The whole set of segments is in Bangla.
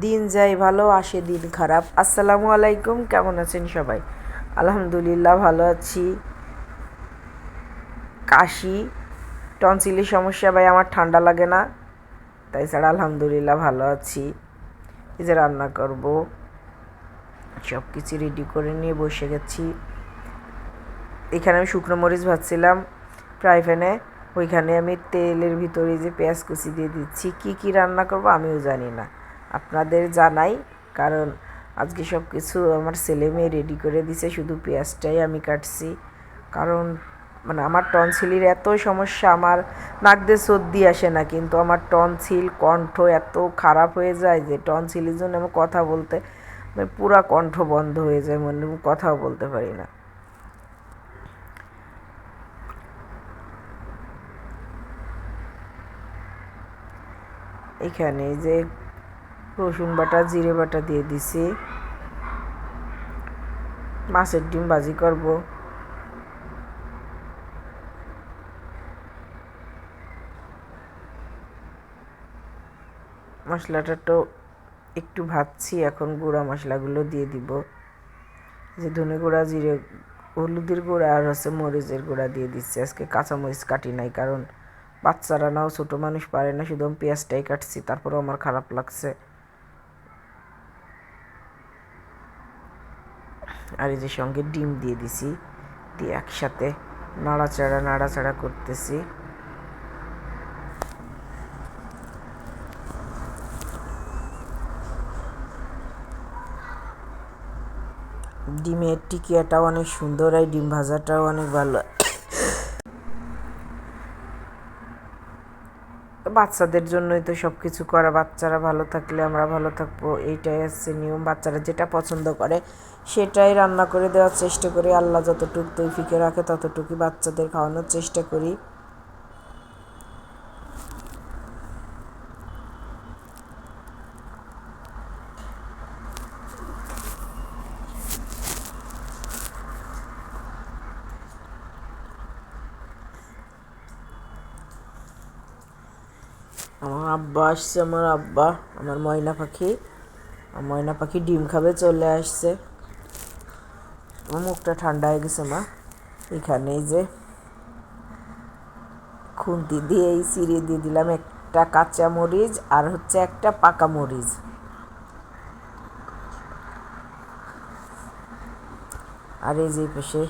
দিন যায় ভালো, আসে দিন খারাপ। আসসালামু আলাইকুম, কেমন আছেন সবাই? আলহামদুলিল্লাহ ভালো আছি। কাশি, টনসিলের সমস্যা ভাই, আমার ঠান্ডা লাগে না। তাই ছাড়া আলহামদুলিল্লাহ ভালো আছি। এই যে রান্না করব। সব কিছু রেডি করে নিয়ে বসে গেছি। এখানে আমি শুকনো মরিচ ভাজছিলাম ফ্রাই প্যানে। ওইখানে আমি তেলের ভিতরে যে পেঁয়াজ কুচি দিয়ে দিচ্ছি। কি কি রান্না করব আমিও জানি না। আপনাদের জানাই, কারণ আজকে সব কিছু আমার ছেলে মেয়ে রেডি করে দিছে, শুধু পেঁয়াজটাই আমি কাটছি। কারণ মানে আমার টনসিলের এত সমস্যা, আমার নাক দিয়ে সর্দি আসে না, কিন্তু আমার টনসিল কণ্ঠ এত খারাপ হয়ে যায় যে টনসিলের জন্য আমি কথা বলতে মানে পুরা কণ্ঠ বন্ধ হয়ে যায় মানে কথাও বলতে পারি না। এখানে যে রসুন বাটা, জিরে বাটা দিয়ে দিছি। মাছের ডিম ভাজি করব। মশলাটা তো একটু ভাজছি, এখন গুঁড়া মশলাগুলো দিয়ে দিব। যে ধনে গুঁড়া, জিরে, হলুদের গুঁড়া আর হচ্ছে মরিচের গুঁড়া দিয়ে দিচ্ছি। আজকে কাঁচামরিচ কাটি নাই, কারণ বাচ্চারা নাও ছোটো মানুষ পারে না, শুধু পেঁয়াজটাই কাটছি, তারপরেও আমার খারাপ লাগছে। আর এই যে সঙ্গে ডিম দিয়ে দিছি, দিয়ে একসাথে নাড়াচাড়া নাড়াচাড়া করতেছি। ডিমের টিকিয়াটাও অনেক সুন্দর হয় ডিম ভাজাটাও অনেক ভালো। বাচ্চাদের জন্যই তো সব কিছু করা, বাচ্চারা ভালো থাকলে আমরা ভালো থাকব, এইটাই হচ্ছে নিয়ম। বাচ্চারা যেটা পছন্দ করে সেটাই রান্না করে দেওয়ার চেষ্টা করি। আল্লাহ যতটুকু তৈফিকে রাখে ততটুকুই বাচ্চাদের খাওয়ানোর চেষ্টা করি। আমার আব্বা আসছে, আমার আব্বা, আমার ময়না পাখি। ময়না পাখি ডিম খাবে, চলে আসছে। মুখটা ঠান্ডা হয়ে গেছে, মা। এখানে যে খুন্তি দিয়ে এই চিড়ে দিয়ে দিলাম একটা কাঁচা মরিচ আর হচ্ছে একটা পাকা মরিচ। আর এই যে পাশে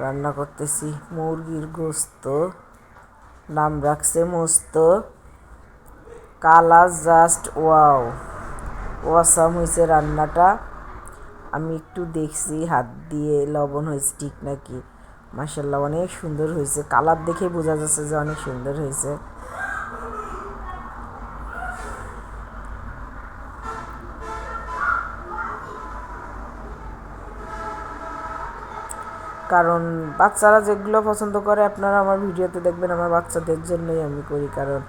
রান্না করতেছি মুরগির গোস্ত, নাম রাখছে মস্ত। Colour just wow. ওয়াসাম হয়েছে রান্নাটা। আমি একটু দেখছি, হাত দিয়ে লবণ হয়েছে ঠিক নাকি? মাসাল্লাহ অনেক সুন্দর হয়েছে কালার দেখে বোঝা যাচ্ছে যে অনেক সুন্দর হয়েছে কারণ বাচ্চারা যেগুলো পছন্দ করে, আপনারা আমার ভিডিওতে দেখবেন, আমার বাচ্চাদের জন্যই আমি করি। কারণ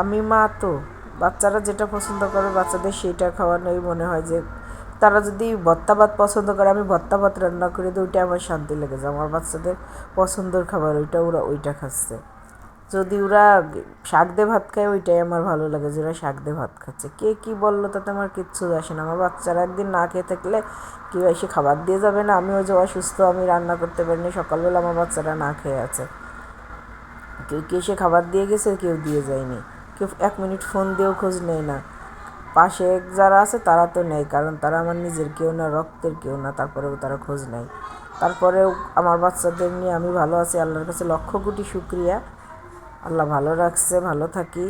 আমি মা তো, বাচ্চারা যেটা পছন্দ করে বাচ্চাদের সেটা খাওয়ানোই মনে হয় যে, তারা যদি ভত্তা ভাত পছন্দ করে, আমি ভত্তা ভাত রান্না করে দিই, ওইটা আমার শান্তি লেগে যায়। আমার বাচ্চাদের পছন্দের খাবার ওইটা, ওরা ওইটা খাচ্ছে। যদি ওরা শাক দিয়ে ভাত খায়, ওইটাই আমার ভালো লাগে যে ওরা শাক দিয়ে ভাত খাচ্ছে। কে কী বলল তাতে আমার কিচ্ছু আসে না। আমার বাচ্চারা একদিন না খেয়ে থাকলে কেউ এসে খাবার দিয়ে যাবে না। আমিও যে অসুস্থ, আমি রান্না করতে পারিনি, সকালবেলা আমার বাচ্চারা না খেয়ে আছে। কেউ কে এসে খাবার দিয়ে গেছে, কেউ দিয়ে যায়নি। কেউ এক মিনিট ফোন দিয়েও খোঁজ নেয় না। পাশে যারা আছে তারা তো নেই, কারণ তারা আমার নিজের কেউ না, রক্তের কেউ না, তারপরেও তারা খোঁজ নেয়। তারপরেও আমার বাচ্চাদের নিয়ে আমি ভালো আছি, আল্লাহর কাছে লক্ষ কোটি শুক্রিয়া। আল্লাহ ভালো রাখছে, ভালো থাকি।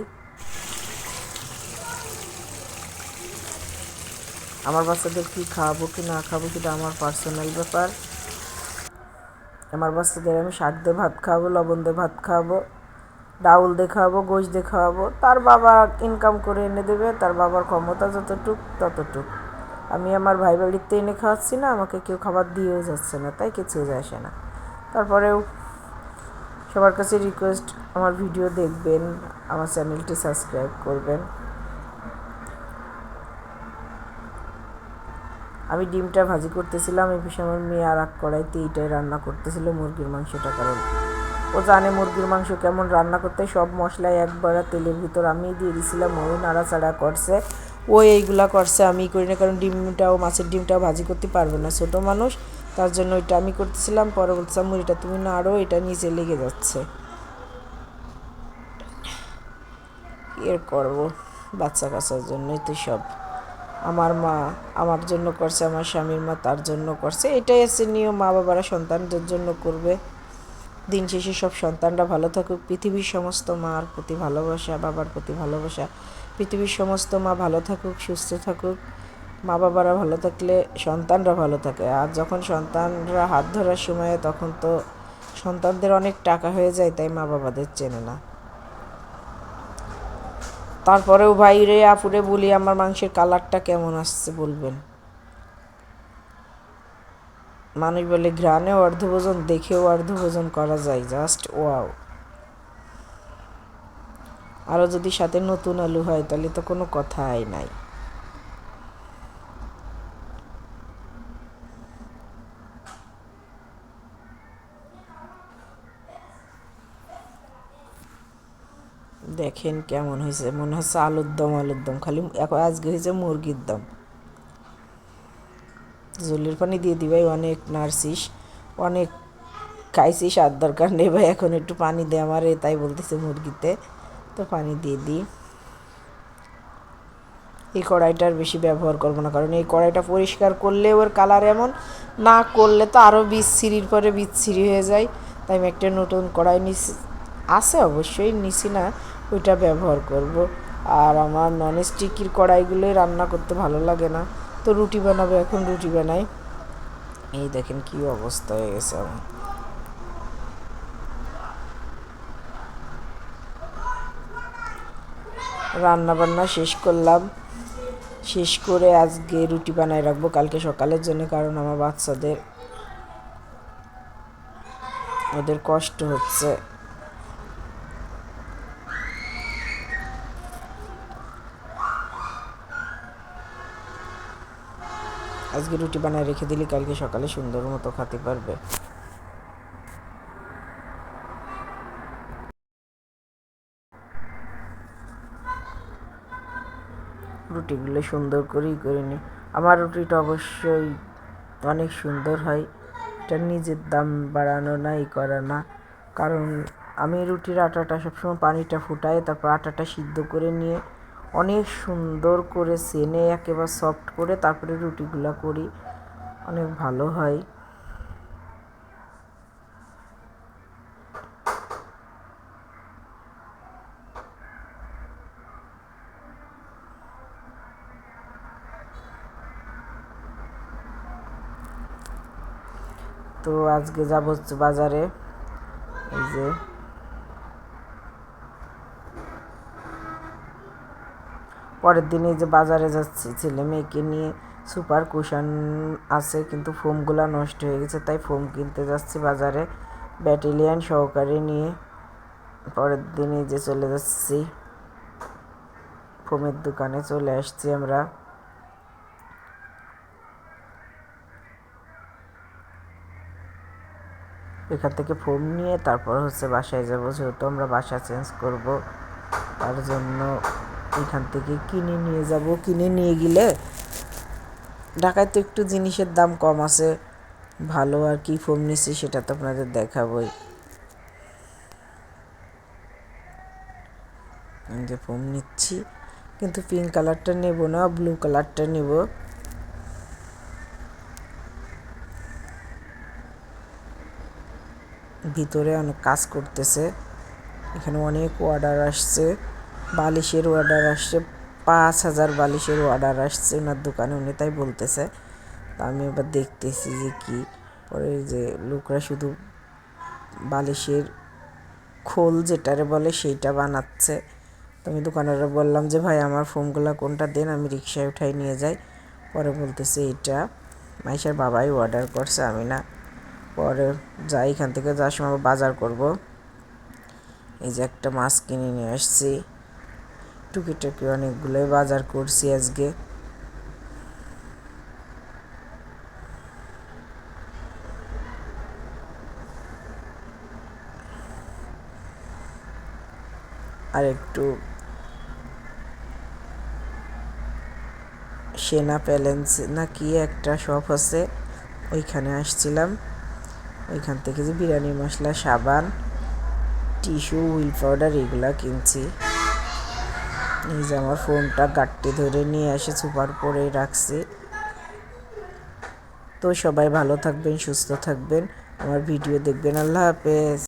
আমার বাচ্চাদের কি খাওয়াবো কি না খাব সেটা আমার পার্সোনাল ব্যাপার। আমার বাচ্চাদের আমি শাক দিয়ে ভাত খাওয়াবো, লবণ দিয়ে ভাত খাওয়াবো। ডাউল দিয়ে খাওয়াবো গোশ দিয়ে খাওয়াবো তার বাবা ইনকাম করে এনে দেবে, তার বাবার ক্ষমতা যতটুক, ততটুক। আমি আমার ভাই বাড়িতে এনে খাওয়াচ্ছি না, আমাকে কেউ খাবার দিয়েও যাচ্ছে না, তাই কিছু আসে না। তারপরেও সবার কাছে রিকোয়েস্ট আমার ভিডিও দেখবেন, আমার চ্যানেলটি সাবস্ক্রাইব করবেন। আমি ডিমটা ভাজি করতেছিলাম এই আমার মেয়ে আর এক কড়াইতে এইটাই রান্না করতেছিল, মুরগির মাংসটা কারণ ও জানে মুরগির মাংস কেমন রান্না করতে, সব মশলাই একবার তেলের ভিতর আমি দিয়ে দিয়েছিলাম ওই নাড়াচাড়া করছে। ও এইগুলা করছে আমি করি না, কারণ ডিমটাও, মাছের ডিমটাও ভাজি করতে পারবে না ছোটো মানুষ। তার জন্য ওইটা আমি করতেছিলাম, পরে বলছিলাম মুড়িটা তুমি নাড়ো, এটা নিচে লেগে যাচ্ছে। এর করব? বাচ্চা কাচ্চার জন্যই তো সব। আমার মা আমার জন্য করছে, আমার স্বামীর মা তার জন্য করছে, এটাই আছে নিয়ম মা বাবারা সন্তানদের জন্য করবে। দিন শেষে সব সন্তানরা ভালো থাকুক। পৃথিবীর সমস্ত মার প্রতি ভালোবাসা, বাবার প্রতি ভালোবাসা। পৃথিবীর সমস্ত মা ভালো থাকুক, সুস্থ থাকুক। মা বাবারা ভালো থাকলে সন্তানরা ভালো থাকে। আর যখন সন্তানরা হাত ধরার সময়, তখন তো সন্তানদের অনেক টাকা হয়ে যায়, তাই মা বাবাদের চেনে না। তারপরেও, ভাই রে আপুরে বলি আমার মাংসের কালারটা কেমন আসছে, বলবেন? মানুষ বলে ঘ্রাণে অর্ধভোজন, দেখেও অর্ধভোজন করা যায়। Just wow. আরও যদি সাথে নতুন আলু হয়, তাহলে তো কোনো কথাই নাই। দেখেন কেমন হয়েছে। মনে হচ্ছে আলুর দম আলুর দম। খালি আজকে হয়েছে মুরগির দম। জলের পানি দিয়ে দি ভাই অনেক নার্সিস, অনেক খাইছিস, আর দরকার নেই ভাই, এখন একটু পানি দে আমার, তাই বলতেছে মুরগিতে, তো পানি দিয়ে দিই। এই কড়াইটার বেশি ব্যবহার করব না, কারণ এই কড়াইটা পরিষ্কার করলে ওর কালার এমন, না করলে তো আরও বিচ্ছিরির পরে বিচ্ছিরি হয়ে যায়। তাই আমি একটা নতুন কড়াই নিছি, আছে অবশ্যই, নিছি না, ওইটা ব্যবহার করব। আর আমার নন স্টিকির কড়াইগুলোই রান্না করতে ভালো লাগে না। তো রুটি বানাবো, এখন রুটি বানাই। এই দেখেন কি অবস্থা হয়ে গেছে আমার। রান্না বান্না শেষ করলাম। শেষ করে আজকে রুটি বানায় রাখব কালকে সকালের জন্য, কারণ আমার বাচ্চাদের, ওদের কষ্ট হচ্ছে। আজকে রুটি বানায় রেখে দিলি, কালকে সকালে সুন্দর মতো খেতে পারবে। রুটিগুলো সুন্দর করেই করে নি। আমার রুটিটা অবশ্যই অনেক সুন্দর হয়। এটা নিজের দাম বাড়ানো না ই করা না। কারণ আমি রুটির আটাটা সবসময় পানিটা ফুটাই তারপর আটাটা সিদ্ধ করে নিয়ে অনেক সুন্দর করে সেনে, একেবারে সফট করে তারপরে রুটিগুলো করি। অনেক ভালো হয়। তো আজকে যাব হচ্ছে বাজারে। এই যে পরের দিনে যে বাজারে যাচ্ছি, ছেলে মেয়েকে নিয়ে সুপার কুশন আছে, কিন্তু ফোমগুলো নষ্ট হয়ে গেছে, তাই ফোম কিনতে যাচ্ছি বাজারে। ব্যাটেলিয়ান সহকারে নিয়ে পরের দিনে যে চলে যাচ্ছি। ফোমের দোকানে চলে আসছি আমরা। এখান থেকে ফোম নিয়ে তারপর হচ্ছে বাসায় যাব, যেহেতু আমরা বাসা চেঞ্জ করব, তার জন্য এখান থেকে কিনে নিয়ে যাব। কিনে নিয়ে গেলে ঢাকায় তো একটু জিনিসের দাম কম আছে। ভালো আর কি ফোম নিচ্ছি সেটা তো আপনাদের দেখাবই। যে ফোম নিচ্ছি, কিন্তু পিঙ্ক কালারটা নেব না ব্লু কালারটা নেব। ভিতরে অনেক কাজ করতেছে। এখানে অনেক অর্ডার আসছে। বালিশের অর্ডার আসছে, পাঁচ হাজার বালিশের অর্ডার আসছে ওনার দোকানে, উনি তাই বলতেছে। তা আমি এবার দেখতেছি যে কি, পরে যে লোকরা শুধু বালিশের খোল যেটারে বলে সেইটা বানাচ্ছে। তো আমি দোকানেরা বললাম যে, ভাই, আমার ফোমগুলো কোনটা দেন, আমি রিক্সায় উঠাই নিয়ে যাই। পরে বলতেছে এটা মাইশার বাবাই অর্ডার করছে, আমি না। পরে যাই এখান থেকে যাওয়ার সময় বাজার করব। এই যে একটা মাছ কিনে নিয়ে আসছি। টুকিটাকি অনেকগুলোই বাজার করছি আজকে। আর একটু সেনা প্যালেন্স না কি একটা শপ আছে, ওইখানে আসছিলাম। ওইখান থেকে যে বিরিয়ানি মশলা, সাবান, টিস্যু হুইল পাউডার এগুলা কিনছি। এই যে আমার ফোনটা গাট্টি ধরে নিয়ে এসে সুপার পরে রাখছি। তো সবাই ভালো থাকবেন, সুস্থ থাকবেন। আমার ভিডিও দেখবেন। আল্লাহ হাফেজ।